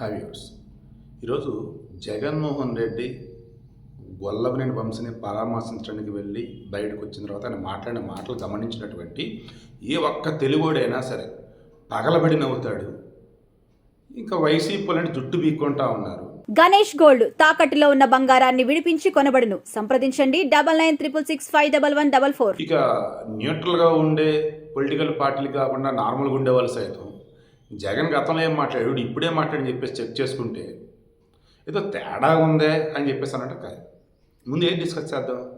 Hi viewers. ఈరోజు జగన్మోహన్ రెడ్డి గొల్లభనేని వంశని పరామర్శించడానికి వెళ్ళి బయటకు వచ్చిన తర్వాత ఆయన మాట్లాడిన మాటలు గమనించినటువంటి ఏ ఒక్క తెలుగుడైనా సరే పగలబడి నవ్వుతాడు. ఇంకా వైసీపీ అంటే జుట్టు బీక్కుంటా ఉన్నారు. గణేష్ గోల్డ్ తాకట్టులో ఉన్న బంగారాన్ని విడిపించి కొనబడును. సంప్రదించండి double nine triple six five double one double four. ఇక న్యూట్రల్గా ఉండే పొలిటికల్ పార్టీలు కాకుండా నార్మల్గా ఉండే వాళ్ళు సైతం జగన్ గతంలో ఏం మాట్లాడాడు? ఇప్పుడే మాట్లాడని చెప్పేసి చెక్ చేసుకుంటే ఏదో తేడా ఉందే అని చెప్పేసి అన్నట్టు కాదు. ముందు ఏం డిస్కస్ చేద్దాం?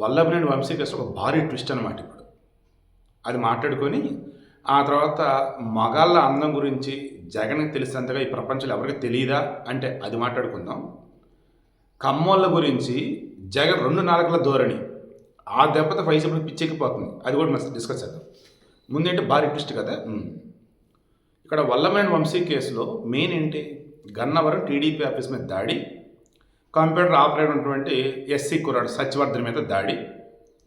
వల్లభనేని వంశీకృష్ణ ఒక భారీ ట్విస్ట్ అనమాట ఇప్పుడు. అది మాట్లాడుకొని ఆ తర్వాత మగాళ్ళ అందం గురించి జగన్కి తెలిసినంతగా ఈ ప్రపంచంలో ఎవరికి తెలియదా అంటే అది మాట్లాడుకుందాం. కమ్మోళ్ళ గురించి జగన్ రెండు నాలుగుల ధోరణి. ఆ దెబ్బతో వైసీపీ పిచ్చెక్కిపోతుంది. అది కూడా మనం డిస్కస్ చేద్దాం. ముందేంటి? భారీ ట్విస్ట్ కదా? ఇక్కడ వల్లమైన వంశీ కేసులో మెయిన్ ఏంటి? గన్నవరం టీడీపీ ఆఫీస్ మీద దాడి కంప్యూటర్ ఆపరేటర్ ఉన్నటువంటి ఎస్సీ కుర్రాడు సత్యవర్ధన్ మీద దాడి.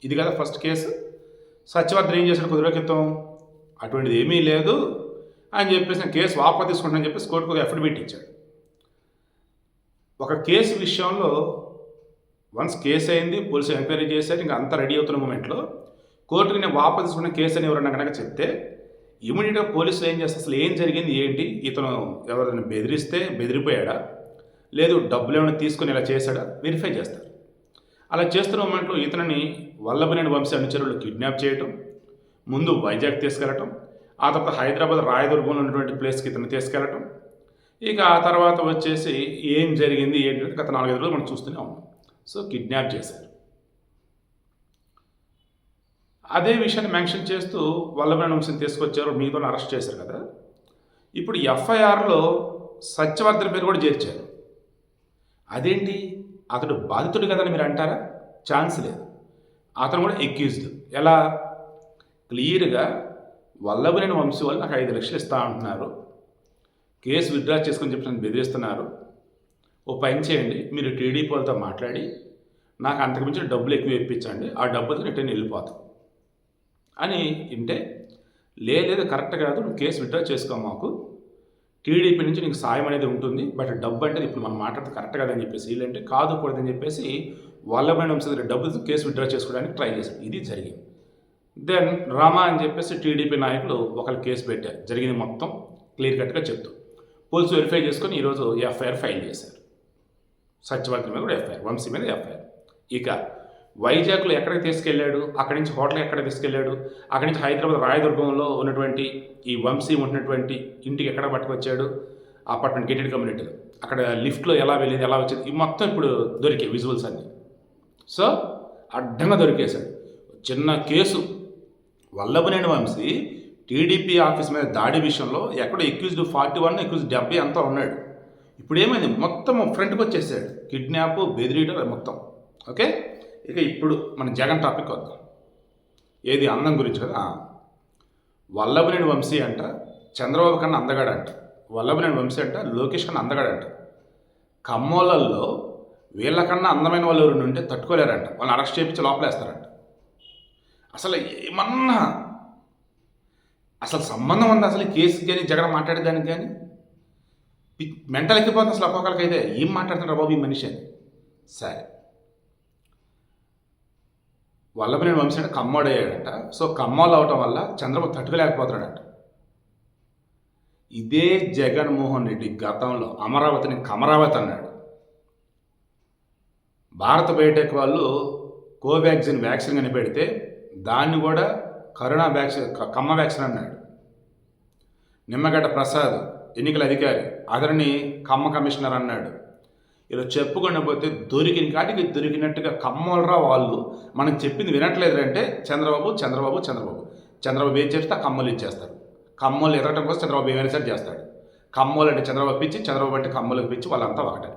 ఇది కదా ఫస్ట్ కేసు సత్యవర్ధన్ ఏం చేశాడు కుదిర క్రితం? అటువంటిది ఏమీ లేదు అని చెప్పేసి కేసు వాపసు తీసుకుంటానని చెప్పేసి కోర్టుకు ఒక ఎఫిడవిట్ ఇచ్చాడు. ఒక కేసు విషయంలో వన్స్ కేసు అయింది పోలీసు ఎంక్వైరీ చేశారు ఇంకా అంతా రెడీ అవుతున్న మూమెంట్లో కోర్టుకి నేను వాపసు తీసుకున్న కేసు అని ఎవరన్నా కనుక చెప్తే ఇమీడియట్గా పోలీసులు ఏం చేస్తే అసలు ఏం జరిగింది ఏంటి? ఇతను ఎవరైనా బెదిరిస్తే బెదిరిపోయాడా? లేదు డబ్బులు ఏమైనా తీసుకొని ఇలా చేశాడా? వెరిఫై చేస్తారు. అలా చేస్తున్న మూమెంట్లో ఇతనిని వల్లభనేని వంశీ అనుచరులు కిడ్నాప్ చేయటం ముందు వైజాగ్ తీసుకెళ్ళటం ఆ తర్వాత హైదరాబాద్ రాయదుర్గంలో ఉన్నటువంటి ప్లేస్కి ఇతను తీసుకెళ్ళటం ఇక ఆ తర్వాత వచ్చేసి ఏం జరిగింది ఏంటంటే గత నాలుగైదు రోజులు మనం చూస్తూనే ఉన్నాం. సో కిడ్నాప్ చేశారు. అదే విషయాన్ని మెన్షన్ చేస్తూ వల్లభనేని వంశీని తీసుకొచ్చారు మీతో అరెస్ట్ చేశారు కదా. ఇప్పుడు ఎఫ్ఐఆర్లో సత్యవర్ధన్ పేరు కూడా చేర్చారు. అదేంటి? అతడు బాధితుడు కదని మీరు అంటారా? ఛాన్స్ లేదు. అతను కూడా ఎక్యూజ్డ్ ఎలా? క్లియర్గా వల్లభనేని వంశీ వాళ్ళు నాకు ఐదు లక్షలు ఇస్తా అంటున్నారు. కేసు విత్డ్రా చేసుకొని చెప్పి నన్ను బెదిరిస్తున్నారు. ఓ పని చేయండి మీరు టీడీపీ వాళ్ళతో మాట్లాడి నాకు అంతకుమించిన డబ్బులు ఎక్కువ ఇప్పించండి. ఆ డబ్బులతో రిటర్న్ వెళ్ళిపోతాం. అని వింటే లేదు కరెక్ట్ కాదు నువ్వు కేసు విత్డ్రా చేసుకో మాకు. టీడీపీ నుంచి నీకు సాయం అనేది ఉంటుంది బట్ డబ్బు అంటే ఇప్పుడు మనం మాట్లాడితే కరెక్ట్ కాదని చెప్పేసి వీళ్ళంటే కాదు కూడదని చెప్పేసి వల్లభైన వంశీ డబ్బులు కేసు విత్డ్రా చేసుకోవడానికి ట్రై చేశాడు ఇది జరిగింది. దెన్ రామా అని చెప్పేసి టీడీపీ నాయకులు ఒకరు కేసు పెట్టారు. జరిగింది మొత్తం క్లియర్ కట్గా చెప్తూ. పోలీసు వెరిఫై చేసుకొని ఈరోజు ఎఫ్ఐఆర్ ఫైల్ చేశారు. సత్యవర్ధన్ మీద కూడా ఎఫ్ఐఆర్ వంశీ మీద ఎఫ్ఐఆర్. ఇక వైజాగ్లో ఎక్కడికి తీసుకెళ్ళాడు? అక్కడి నుంచి హోటల్ ఎక్కడ తీసుకెళ్ళాడు? అక్కడి నుంచి హైదరాబాద్ రాయదుర్గంలో ఉన్నటువంటి ఈ వంశీ ఉన్నటువంటి ఇంటికి ఎక్కడ పట్టుకొచ్చాడు? అపార్ట్మెంట్ గేటెడ్ కమ్యూనిటీలో. అక్కడ లిఫ్ట్లో ఎలా వెళ్ళింది ఎలా వచ్చింది? ఇవి మొత్తం ఇప్పుడు దొరికాయి విజువల్స్ అన్నీ. సో అడ్డంగా దొరికేశాడు. చిన్న case. Vallabhaneni Vamsi TDP office మీద దాడి విషయంలో ఎక్కడో ఎక్యూజ్డ్ ఫార్టీ వన్ ఎక్యూజ్ డెబ్బై అంతా ఉన్నాడు. ఇప్పుడు ఏమైంది మొత్తం ఫ్రంట్కి వచ్చేసాడు కిడ్నాప్ బెదిరియడం మొత్తం. ఓకే? ఇక ఇప్పుడు మన జగన్ టాపిక్ వద్దాం. ఏది అందం గురించి కదా? వల్లభనేని వంశీ అంట చంద్రబాబు కన్నా అందగాడంట వల్లభనేని వంశీ అంట లోకేష్ కన్నా అందగాడంట కమ్మోళ్ళల్లో వీళ్ళకన్నా అందమైన వాళ్ళు ఎవరు ఉంటే తట్టుకోలేరంట. వాళ్ళని అరెస్ట్ చేయించి లోపలేస్తారంట. అసలు ఏమన్నా అసలు సంబంధం ఉంది అసలు కేసు కేసుకి కానీ జగన్ మాట్లాడేదానికి కానీ? మెంటల్ ఎక్కిపోతుంది అసలు ఒక్కొక్కరికి అయితే ఏం మాట్లాడుతున్నారు బాబు ఈ మనిషి అని? సరే. వల్లభనేని వంశీ అంటే కమ్మోడయ్యాడంట. సో కమ్మోళ్ళు అవటం వల్ల చంద్రబాబు తట్టుకోలేకపోతున్నాడంట. ఇదే జగన్మోహన్ రెడ్డి గతంలో అమరావతిని కమరావతి అన్నాడు. భారత బయోటెక్ వాళ్ళు కోవాక్సిన్ వ్యాక్సిన్ కనిపెడితే దాన్ని కూడా కరోనా వ్యాక్సిన్ కమ్మ వ్యాక్సిన్ అన్నాడు. నిమ్మగడ్డ ప్రసాద్ ఎన్నికల అధికారి అతనిని కమ్మ కమిషనర్ అన్నాడు. ఇలా చెప్పుకుండా పోతే దొరికిన కాటికి దొరికినట్టుగా కమ్మలరా వాళ్ళు. మనం చెప్పింది వినట్లేదు అంటే చంద్రబాబు చంద్రబాబు చంద్రబాబు. చంద్రబాబు ఏం చేస్తే? ఆ కమ్మలు ఇచ్చేస్తారు కమ్మలు ఎదగటం కోసం చంద్రబాబు ఏమైనా సరే చేస్తాడు. కమ్మలు అంటే చంద్రబాబు పిచ్చి చంద్రబాబు అంటే కమ్మలకు పిచ్చి వాళ్ళంతా ఒకటే.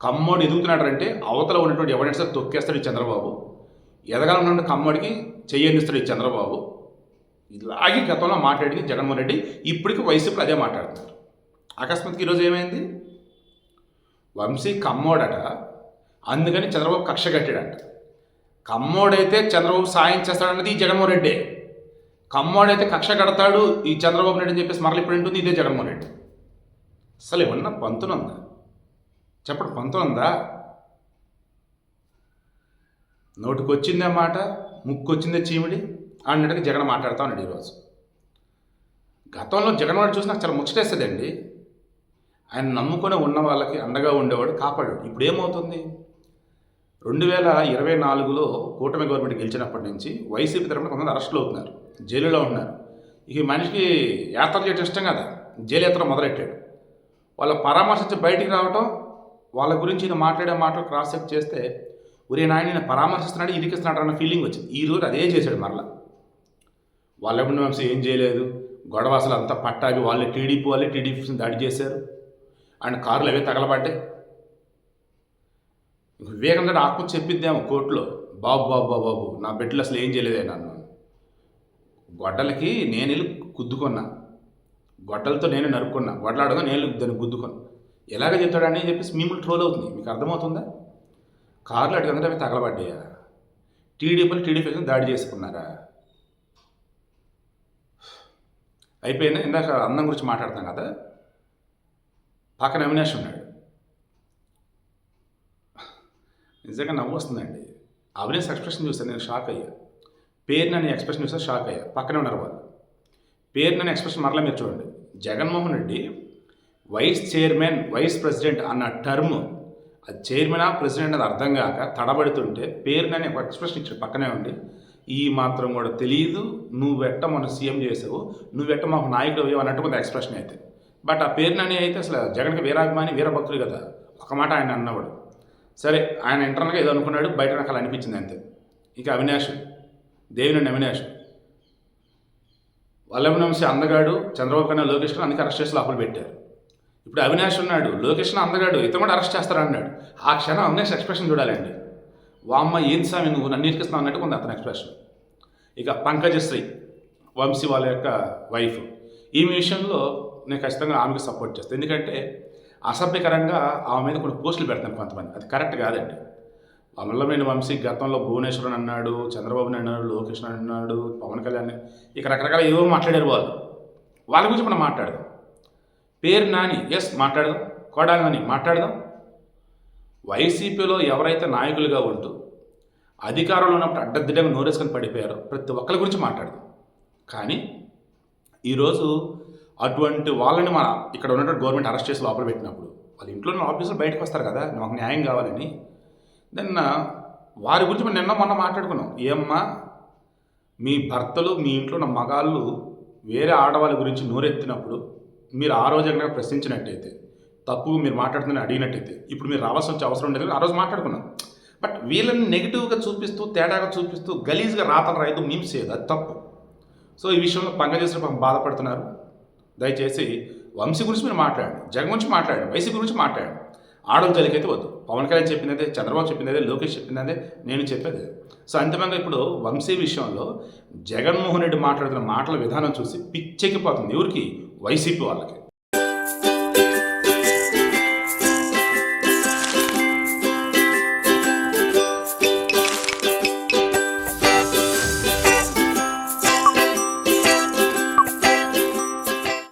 కమ్మోడు ఎదుగుతున్నాడంటే అవతల ఉన్నటువంటి సరే తొక్కేస్తాడు ఈ చంద్రబాబు. ఎదగాలన్నటువంటి కమ్మడికి చెయ్యనిస్తాడు ఈ చంద్రబాబు. ఇలాగే గతంలో మాట్లాడింది జగన్మోహన్ రెడ్డి. ఇప్పటికీ వైసీపీలో అదే మాట్లాడుతున్నారు. అకస్మాత్కి ఈరోజు ఏమైంది? వంశీ కమ్మోడట. అందుకని చంద్రబాబు కక్ష కట్టాడంట. కమ్మోడైతే చంద్రబాబు సాయం చేస్తాడన్నది ఈ జగన్మోహన్ రెడ్డే. కమ్మోడైతే కక్ష కడతాడు ఈ చంద్రబాబు నాయుడు అని చెప్పేసి మరల ఇప్పుడు ఉంటుంది ఇదే జగన్మోహన్ రెడ్డి. అసలు ఏమన్నా పంతునుందా చెప్పండి పంతునుందా నోటికొచ్చిందే మాట ముక్కొచ్చిందే చీమిడి అన్నట్టుగా జగన్ మాట్లాడుతా ఉన్నాడు ఈరోజు. గతంలో జగన్ వాడు చూసి నాకు చాలా ముచ్చటేస్తుందండి. ఆయన నమ్ముకొని ఉన్న వాళ్ళకి అండగా ఉండేవాడు కాపాడాడు. ఇప్పుడు ఏమవుతుంది? రెండు వేల ఇరవై నాలుగులో కూటమి గవర్నమెంట్ గెలిచినప్పటి నుంచి వైసీపీ తరఫున కొంతమంది అరెస్టులు అవుతున్నారు. జైలులో ఉన్నారు. ఇక ఈ మనిషికి యాత్ర చేయడం ఇష్టం కదా? జైలు యాత్ర మొదలెట్టాడు. వాళ్ళ పరామర్శించి బయటికి రావటం వాళ్ళ గురించి ఈయన మాట్లాడే మాటలు క్రాస్ చెక్ చేస్తే ఒరే నాయన నేను పరామర్శిస్తున్నాడు ఇరికిస్తున్నాడు అన్న ఫీలింగ్ వచ్చింది. ఈ రోజు అదే చేశాడు మరలా. వాళ్ళ వంశీ ఏం చేయలేదు. గొడవ అసలు అంతా పట్టాగి వాళ్ళే టీడీపీ వాళ్ళే టీడీపీ దాడి చేశారు. అండ్ కార్లు అవే తగలబడ్డాయి. వివేకంగా ఆకు చెప్పిద్దేమో కోర్టులో. బాబు బాబు బాబు బాబు నా బిడ్డలు అసలు ఏం చేయలేదే నన్ను గొడ్డలకి నేను వెళ్ళి గుద్దుకున్నా. గొడ్డలతో నేను నరుక్కున్నా. గొడ్డలాడగా నేను దాన్ని గుద్దుకున్నా. ఎలాగ చెప్తాడని చెప్పేసి మిమ్మల్ని ట్రోల్ అవుతుంది. మీకు అర్థమవుతుందా? కార్లు అడిగంటే అవి తగలబడ్డాయా? టీడీపీలు టీడీపీ దాడి చేసుకున్నారా? అయిపోయిందా? ఇందాక అందం గురించి మాట్లాడతాం కదా. పక్కన అవినాష్ ఉన్నాడు. నిజంగా నవ్వు వస్తుందండి అవినాష్ ఎక్స్ప్రెషన్ చూస్తే నేను షాక్ అయ్యా. పేరు నన్ను ఎక్స్ప్రెషన్ చూస్తే షాక్ అయ్యా. పక్కనే ఉన్నారు వాళ్ళు. పేరు నన్ను ఎక్స్ప్రెషన్ మరలా మీరు చూడండి. Jaganmohan Reddy vice chairman vice president అన్న టర్మ్ అది చైర్మనా ప్రెసిడెంట్ అది అర్థం కాక తడబడుతుంటే పేరు నన్ను ఒక ఎక్స్ప్రెషన్ ఇచ్చాడు పక్కనే ఉండి. ఈ మాత్రం కూడా తెలియదు నువ్వెట్ట మన సీఎం చేసావు? నువ్వెట్ట మాకు నాయకుడు అన్నట్టు కొంత ఎక్స్ప్రెషన్ అయితే. బట్ ఆ పేరునని అయితే అసలు జగన్కి వీరాభిమాని వీరభక్తుడు కదా. ఒక మాట ఆయన అన్నవాడు. సరే ఆయన ఇంటర్నల్గా ఏదో అనుకున్నాడు బయట నాకు అలా అనిపించింది అంతే. ఇక అవినాష్ దేవినండి అవినాష్. వల్లభనంశి అందగాడు చంద్రబాబు కన్నా లోకేష్ అందుకే అరెస్ట్ చేసి లోపల పెట్టారు. ఇప్పుడు అవినాష్ ఉన్నాడు లోకేష్ అందగాడు ఇతను కూడా అరెస్ట్ చేస్తారన్నాడు. ఆ క్షణం అవినాష్ ఎక్స్ప్రెషన్ చూడాలండి. వామ్మ ఏం స్వామి నువ్వు నన్ను ఇరికిస్తున్నావు అన్నట్టు కొంత అతని ఎక్స్ప్రెషన్. ఇక పంకజశ్రీ వంశీ వాళ్ళ యొక్క వైఫ్. ఈ విషయంలో నేను ఖచ్చితంగా ఆమెకు సపోర్ట్ చేస్తాను ఎందుకంటే అసభ్యకరంగా ఆమె మీద కొన్ని పోస్టులు పెడతాను కొంతమంది. అది కరెక్ట్ కాదండి. అమలమైన వంశీ గతంలో భువనేశ్వరన్ అన్నాడు చంద్రబాబుని అన్నాడు లోకేష్ అన్నాడు పవన్ కళ్యాణ్ ఇక రకరకాల ఏవో మాట్లాడారు వాళ్ళు. వాళ్ళ గురించి మనం మాట్లాడదాం. పేరు నాని. ఎస్ మాట్లాడదాం. కోడాలి నాని మాట్లాడదాం. వైసీపీలో ఎవరైతే నాయకులుగా ఉంటూ అధికారంలో ఉన్నప్పుడు అడ్డదిడ్డంగా నోరేసుకొని పడిపోయారో ప్రతి ఒక్కరి గురించి మాట్లాడదాం. కానీ ఈరోజు అటువంటి వాళ్ళని మన ఇక్కడ ఉన్నటువంటి గవర్నమెంట్ అరెస్ట్ చేసి లోపల పెట్టినప్పుడు వాళ్ళ ఇంట్లో ఉన్న ఆఫీసులు బయటకు వస్తారు కదా మాకు న్యాయం కావాలని. దెన్ వారి గురించి మనం నిన్న మొన్న మాట్లాడుకున్నాం. ఏమ్మా మీ భర్తలు మీ ఇంట్లో ఉన్న మగాళ్ళు వేరే ఆడవాళ్ళ గురించి నోరెత్తినప్పుడు మీరు ఆ రోజు కనుక ప్రశ్నించినట్టయితే తప్పు మీరు మాట్లాడుతుందని అడిగినట్టయితే ఇప్పుడు మీరు రావాల్సి వచ్చే అవసరం ఉండేది ఆ రోజు మాట్లాడుకున్నాం. బట్ వీళ్ళని నెగిటివ్గా చూపిస్తూ తేడాగా చూపిస్తూ గలీజ్గా రాతలు రాయదు మీమ్స్ చేయదు. అది తప్పు. సో ఈ విషయంలో పంగజేసిన బాధపడుతున్నారు. దయచేసి వంశీ గురించి మీరు మాట్లాడండి. జగన్ గురించి మాట్లాడండి. వైసీపీ గురించి మాట్లాడండి. ఆడవాళ్ళ జలికైతే వద్దు. పవన్ కళ్యాణ్ చెప్పినదే చంద్రబాబు చెప్పినదే లోకేష్ చెప్పినదే నేను చెప్పేది. సో అంతిమంగా ఇప్పుడు వంశీ విషయంలో జగన్మోహన్ రెడ్డి మాట్లాడుతున్న మాటల విధానం చూసి పిచ్చెక్కిపోతుంది ఎవరికి? వైసీపీ వాళ్ళకి.